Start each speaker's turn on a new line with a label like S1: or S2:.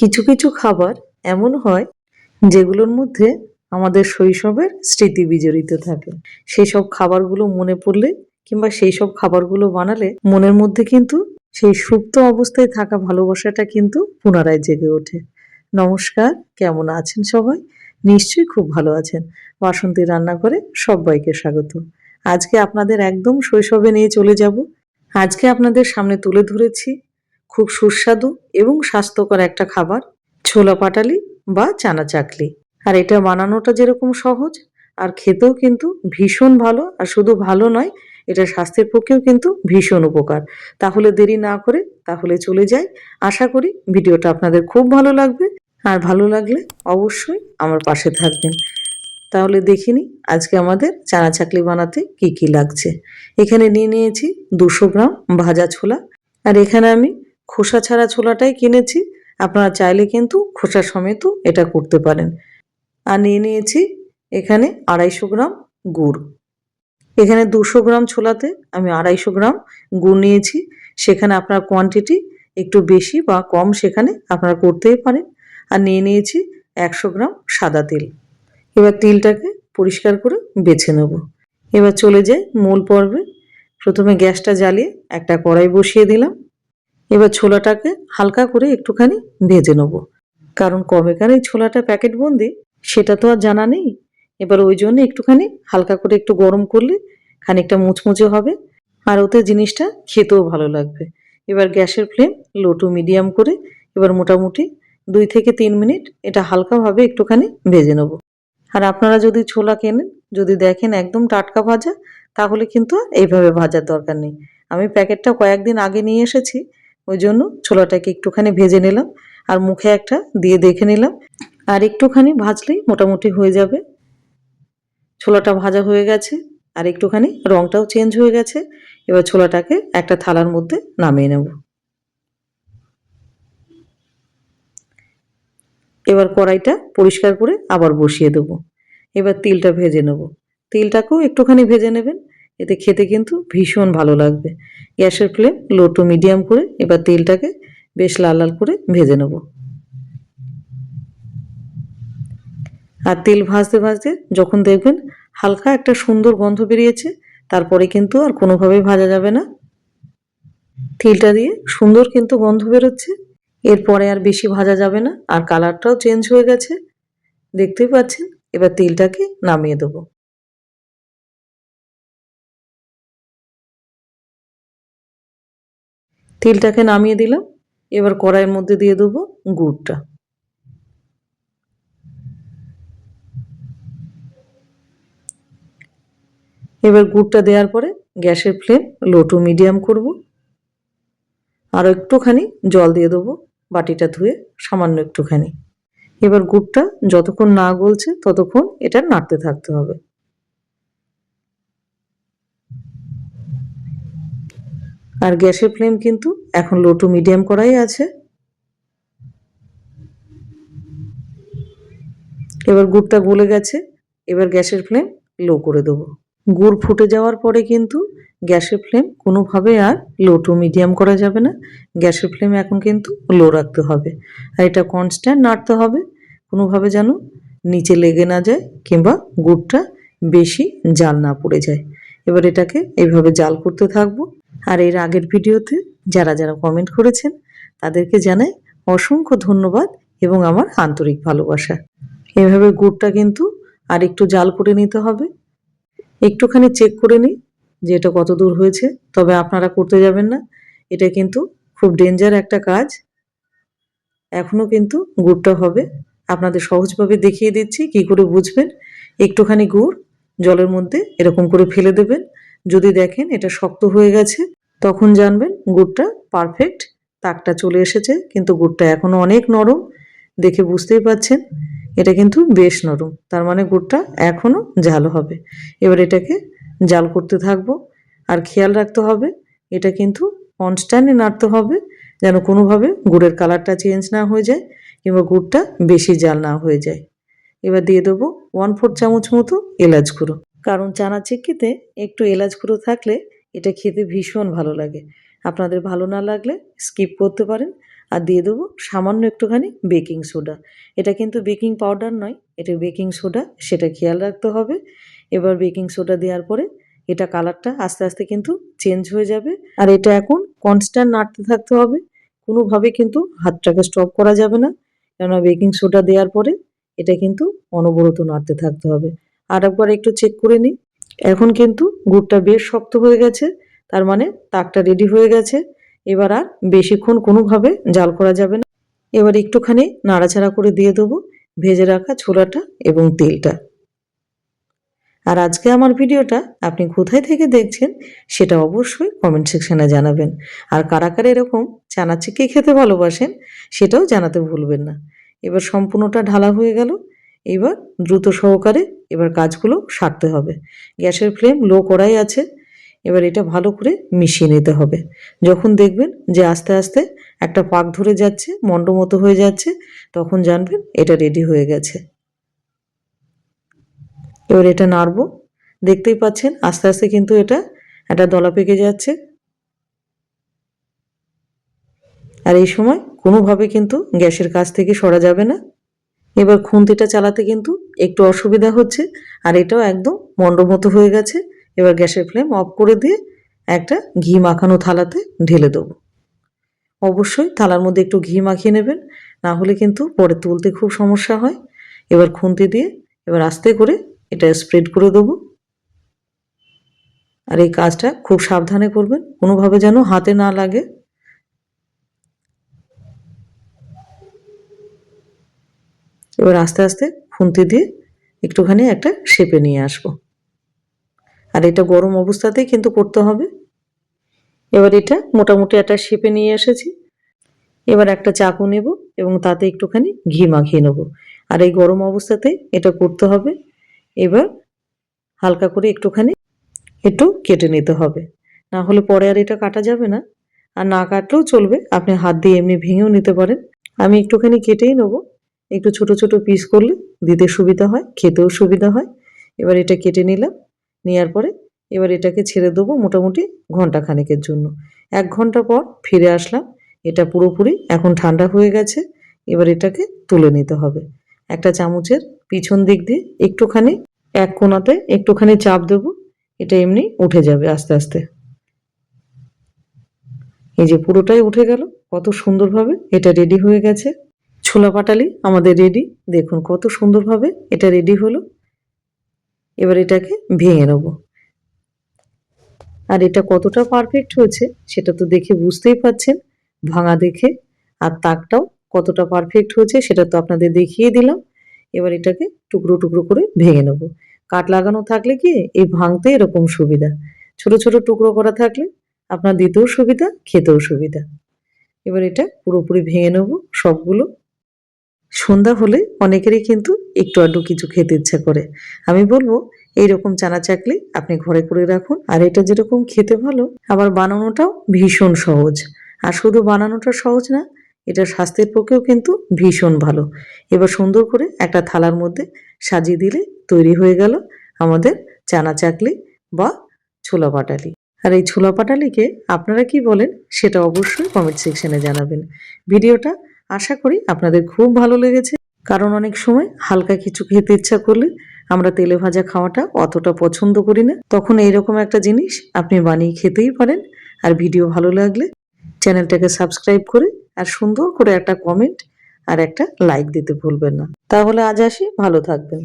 S1: কিছু কিছু খাবার এমন হয় যেগুলোর মধ্যে আমাদের শৈশবের স্মৃতি বিজড়িত থাকে। সেই সব খাবারগুলো মনে পড়লে কিংবা সেই সব খাবারগুলো বানালে মনের মধ্যে কিন্তু সেই সুপ্ত অবস্থায় থাকা ভালোবাসাটা কিন্তু পুনরায় জেগে ওঠে। নমস্কার, কেমন আছেন সবাই? নিশ্চয়ই খুব ভালো আছেন। বাসন্তী রান্না করে সবাইকে স্বাগত। আজকে আপনাদের একদম শৈশবে নিয়ে চলে যাব। আজকে আপনাদের সামনে তুলে ধরেছি খুব সুস্বাদু এবং স্বাস্থ্যকর একটা খাবার, ছোলা পাটালি বা চানা চাকলি। আর এটা বানানোটা যেরকম সহজ, আর খেতেও কিন্তু ভীষণ ভালো, আর শুধু ভালো নয়, এটা স্বাস্থ্যের পক্ষেও কিন্তু ভীষণ উপকার। তাহলে দেরি না করে তাহলে চলে যাই। আশা করি ভিডিওটা আপনাদের খুব ভালো লাগবে, আর ভালো লাগলে অবশ্যই আমার পাশে থাকবেন। তাহলে দেখিনি আজকে আমাদের চানা চাকলি বানাতে কি কি লাগছে। এখানে নিয়ে নিয়েছি দুশো গ্রাম ভাজা ছোলা, আর এখানে আমি খোসা ছাড়া ছোলাটাই কিনেছি। আপনারা চাইলে কিন্তু খোসা সমেতও এটা করতে পারেন। আর নিয়ে নিয়েছি এখানে আড়াইশো গ্রাম গুড়। এখানে দুশো গ্রাম ছোলাতে আমি আড়াইশো গ্রাম গুড় নিয়েছি। সেখানে আপনার কোয়ান্টিটি একটু বেশি বা কম সেখানে আপনারা করতেই পারেন। আর নিয়ে নিয়েছি একশো গ্রাম সাদা তেল। এবার তিলটাকে পরিষ্কার করে বেছে নেব। এবার চলে যাই মূল পর্বে। প্রথমে গ্যাসটা জ্বালিয়ে একটা কড়াই বসিয়ে দিলাম। এবার ছোলাটাকে হালকা করে একটুখানি ভেজে নেব। কারণ কবেকার এই ছোলাটা প্যাকেট বন্দি, সেটা তো আর জানা নেই। এবার ওই জন্য একটুখানি হালকা করে একটু গরম করলে খানিকটা মুচমুচে হবে, আর ওতে জিনিসটা খেতেও ভালো লাগবে। এবার গ্যাসের ফ্লেম লো টু মিডিয়াম করে এবার মোটামুটি দুই থেকে তিন মিনিট এটা হালকাভাবে একটুখানি ভেজে নেব। আর আপনারা যদি ছোলা কেনেন, যদি দেখেন একদম টাটকা ভাজা, তাহলে কিন্তু এইভাবে ভাজার দরকার নেই। আমি প্যাকেটটা কয়েকদিন আগে নিয়ে এসেছি ওই জন্য ছোলাটাকে একটুখানি ভেজে নিলাম আর মুখে একটা দিয়ে দেখে নিলাম। আর একটুখানি ভাজলেই মোটামুটি হয়ে যাবে। ছোলাটা ভাজা হয়ে গেছে আর একটুখানি রংটাও চেঞ্জ হয়ে গেছে। এবার ছোলাটাকে একটা থালার মধ্যে নামিয়ে নেব। এবার কড়াইটা পরিষ্কার করে আবার বসিয়ে দেবো। এবার তিলটা ভেজে নেব। তিলটাকেও একটুখানি ভেজে নেবেন। এতে খেতে কিন্তু ভীষণ ভালো লাগবে। গ্যাসের ফ্লেম লো টু মিডিয়াম করে এবার তেলটাকে বেশ লাল লাল করে ভেজে নেব। আর তেল ভাজতে ভাজতে যখন দেখবেন হালকা একটা সুন্দর গন্ধ বেরিয়েছে, তারপরে কিন্তু আর কোনোভাবেই ভাজা যাবে না। তিলটা দিয়ে সুন্দর কিন্তু গন্ধ বেরোচ্ছে। এরপরে আর বেশি ভাজা যাবে না। আর কালারটাও চেঞ্জ হয়ে গেছে। দেখতেই পাচ্ছেন, এবার তিলটাকে নামিয়ে দেবো। তিলটাকে নামিয়ে দিলাম। এবার কড়াইয়ের মধ্যে দিয়ে দেবো গুড়টা। এবার গুড়টা দেওয়ার পরে গ্যাসের ফ্লেম লো টু মিডিয়াম করব। আর একটুখানি জল দিয়ে দেবো, বাটিটা ধুয়ে সামান্য একটুখানি। এবার গুড়টা যতক্ষণ না গলছে ততক্ষণ এটা নাড়তে থাকতে হবে। আর গ্যাসের ফ্লেম কিন্তু এখন লো টু মিডিয়াম করাই আছে। এবার গুড়টা গলে গেছে, এবার গ্যাসের ফ্লেম লো করে দেবো। গুড় ফুটে যাওয়ার পরে কিন্তু গ্যাসের ফ্লেম কোনোভাবে আর লো টু মিডিয়াম করা যাবে না। গ্যাসের ফ্লেম এখন কিন্তু লো রাখতে হবে। আর এটা কনস্ট্যান্ট নাড়তে হবে, কোনোভাবে যেন নিচে লেগে না যায় কিংবা গুড়টা বেশি জাল না পড়ে যায়। এবার এটাকে এইভাবে জাল করতে থাকব। আর এর আগের ভিডিওতে যারা যারা কমেন্ট করেছেন, তাদেরকে জানাই অসংখ্য ধন্যবাদ এবং আমার আন্তরিক ভালোবাসা। এভাবে গুড়টা কিন্তু আর একটু জাল করে নিতে হবে। একটুখানি চেক করে নিই যে এটা কত দূর হয়েছে, তবে আপনারা করতে যাবেন না। এটা কিন্তু খুব ডেঞ্জার একটা কাজ। এখনও কিন্তু গুড়টা হবে। আপনাদের সহজভাবে দেখিয়ে দিচ্ছি, কি করে বুঝবেন? একটুখানি গুড় জলের মধ্যে এরকম করে ফেলে দেবেন। যদি দেখেন এটা শক্ত হয়ে গেছে, তখন জানবেন গুড়টা পারফেক্ট তাকটা চলে এসেছে, কিন্তু গুড়টা এখনও অনেক নরম। দেখে বুঝতেই পাচ্ছেন এটা কিন্তু বেশ নরম, তার মানে গুড়টা এখনও ঝাল হবে। এবার এটাকে জাল করতে থাকব, আর খেয়াল রাখতে হবে, এটা কিন্তু কনস্ট্যান্টলি নাড়তে হবে, যেন কোনোভাবে গুড়ের কালারটা চেঞ্জ না হয়ে যায়, কিংবা গুড়টা বেশি জাল না হয়ে যায়। এবার দিয়ে দেবো ওয়ান ফোর চামচ মতো এলাচ গুঁড়ো। কারণ চানা চিক্কিতে একটু এলাচ গুঁড়ো থাকলে এটা খেতে ভীষণ ভালো লাগে। আপনাদের ভালো না লাগলে স্কিপ করতে পারেন। আর দিয়ে দেবো সামান্য একটুখানি বেকিং সোডা এটা কিন্তু বেকিং পাউডার নয়, এটা বেকিং সোডা সেটা খেয়াল রাখতে হবে। এবার বেকিং সোডা দেওয়ার পরে এটা কালারটা আস্তে আস্তে কিন্তু চেঞ্জ হয়ে যাবে। আর এটা এখন কনস্ট্যান্ট নাড়তে থাকতে হবে। কোনোভাবে কিন্তু হাতটাকে স্টপ করা যাবে না। কেননা বেকিং সোডা দেওয়ার পরে এটা কিন্তু অনবরত নাড়তে থাকতে হবে। আর একবার একটু চেক করে নিই। এখন কিন্তু গুড়টা বেশ শক্ত হয়ে গেছে, তার মানে তাকটা রেডি হয়ে গেছে। এবার আর বেশিক্ষণ কোনোভাবে জাল করা যাবে না। এবার একটুখানি নাড়াচাড়া করে দিয়ে দেবো ভেজে রাখা ছোলাটা এবং তেলটা। আর আজকে আমার ভিডিওটা আপনি কোথায় থেকে দেখছেন সেটা অবশ্যই কমেন্ট সেকশনে জানাবেন। আর কারা কারা এরকম চানাচিকে খেতে ভালোবাসেন সেটাও জানাতে ভুলবেন না। এবার সম্পূর্ণটা ঢালা হয়ে গেল। এবার দ্রুত সহকারে এবার কাজগুলো সারতে হবে। গ্যাসের ফ্লেম লো করাই আছে। এবার এটা ভালো করে মিশিয়ে নিতে হবে। যখন দেখবেন যে আস্তে আস্তে একটা পাক ধরে যাচ্ছে, মন্ড মতো হয়ে যাচ্ছে, তখন জানবেন এটা রেডি হয়ে গেছে। এবার এটা নাড়বো। দেখতেই পাচ্ছেন আস্তে আস্তে কিন্তু এটা একটা দলা পেকে যাচ্ছে। আর এই সময় কোনোভাবে কিন্তু গ্যাসের কাছ থেকে সরা যাবে না। এবার খুন্তিটা চালাতে কিন্তু একটু অসুবিধা হচ্ছে, আর এটাও একদম মন্ড মতো হয়ে গেছে। এবার গ্যাসের ফ্লেম অফ করে দিয়ে একটা ঘি মাখানো থালাতে ঢেলে দেবো। অবশ্যই থালার মধ্যে একটু ঘি মাখিয়ে নেবেন, না হলে কিন্তু পরে তুলতে খুব সমস্যা হয়। এবার খুন্তি দিয়ে এবার আস্তে করে এটা স্প্রেড করে দেবো। আর এই কাজটা খুব সাবধানে করবেন, কোনোভাবে যেন হাতে না লাগে। এবার আস্তে আস্তে খুন্তি দিয়ে একটুখানি একটা শেপে নিয়ে আসব। আর এটা গরম অবস্থাতেই কিন্তু করতে হবে। এবার এটা মোটামুটি একটা শেপে নিয়ে এসেছি। এবার একটা চাকু নেব এবং তাতে একটুখানি ঘি মাখিয়ে নেব। আর এই গরম অবস্থাতেই এটা করতে হবে। এবার হালকা করে একটুখানি একটু কেটে নিতে হবে। না হলে পরে আর এটা কাটা যাবে না। আর না কাটলেও চলবে। আপনি হাত দিয়ে এমনি ভেঙেও নিতে পারেন। আমি একটুখানি কেটেই নেব। একটু ছোট ছোট পিস করলে দিতে সুবিধা হয়, খেতেও সুবিধা হয়। এবার এটা কেটে নিলাম নেওয়ার পরে এবার এটাকে ছেড়ে দেবো মোটামুটি ঘণ্টা খানেকের জন্য। এক ঘণ্টা পর ফিরে আসলাম, এটা পুরোপুরি এখন ঠান্ডা হয়ে গেছে, এবার এটাকে তুলে নিতে হবে। একটা চামচের পিছন দিক দিয়ে একটুখানি, এক কোনাতে একটুখানি চাপ দেবো, এটা এমনি উঠে যাবে আস্তে আস্তে। এই যে পুরোটাই উঠে গেল, কত সুন্দরভাবে এটা রেডি হয়ে গেছে। ছোলা পাটালি আমাদের রেডি দেখুন কত সুন্দরভাবে এটা রেডি হলো। এবার এটাকে ভেঙে নেব। আর এটা কতটা পারফেক্ট হয়েছে সেটা তো দেখে বুঝতেই পাচ্ছেন, ভাঙা দেখে। আর তাকটাও কতটা পারফেক্ট হয়েছে সেটা তো আপনাদের দেখিয়ে দিলাম। এবার এটাকে টুকরো টুকরো করে ভেঙে নেব। কাট লাগানো থাকলে কি এই ভাঙতে এরকম সুবিধা? ছোট ছোট টুকরো করা থাকলে আপনার দিতেও সুবিধা, খেতেও সুবিধা। এবার এটা পুরোপুরি ভেঙে নেব সবগুলো। সন্ধ্যা হলে অনেকেরই কিন্তু একটু আড্ডু কিছু খেতে ইচ্ছা করে। আমি বলব, এইরকম চানা চাকলি আপনি ঘরে করে রাখুন। আর এটা যেরকম খেতে ভালো, আবার বানানোটাও ভীষণ সহজ। আর শুধু বানানোটা সহজ না, এটা স্বাস্থ্যের পক্ষেও কিন্তু ভীষণ ভালো। এবার সুন্দর করে একটা থালার মধ্যে সাজিয়ে দিলে তৈরি হয়ে গেল আমাদের চানা চাকলি বা ছোলা পাটালি। আর এই ছোলা পাটালিকে আপনারা কি বলেন, সেটা অবশ্যই কমেন্ট সেকশনে জানাবেন। ভিডিওটা আশা করি আপনাদের খুব ভালো লেগেছে। কারণ অনেক সময় হালকা কিছু খেতে ইচ্ছা করলে আমরা তেলে ভাজা খাওয়াটা অতটা পছন্দ করি না। তখন এইরকম একটা জিনিস আপনি বানিয়ে খেতেই পারেন। আর ভিডিও ভালো লাগলে চ্যানেলটাকে সাবস্ক্রাইব করে আর সুন্দর করে একটা কমেন্ট আর একটা লাইক দিতে ভুলবেন না। তাহলে আজ আসি, ভালো থাকবেন।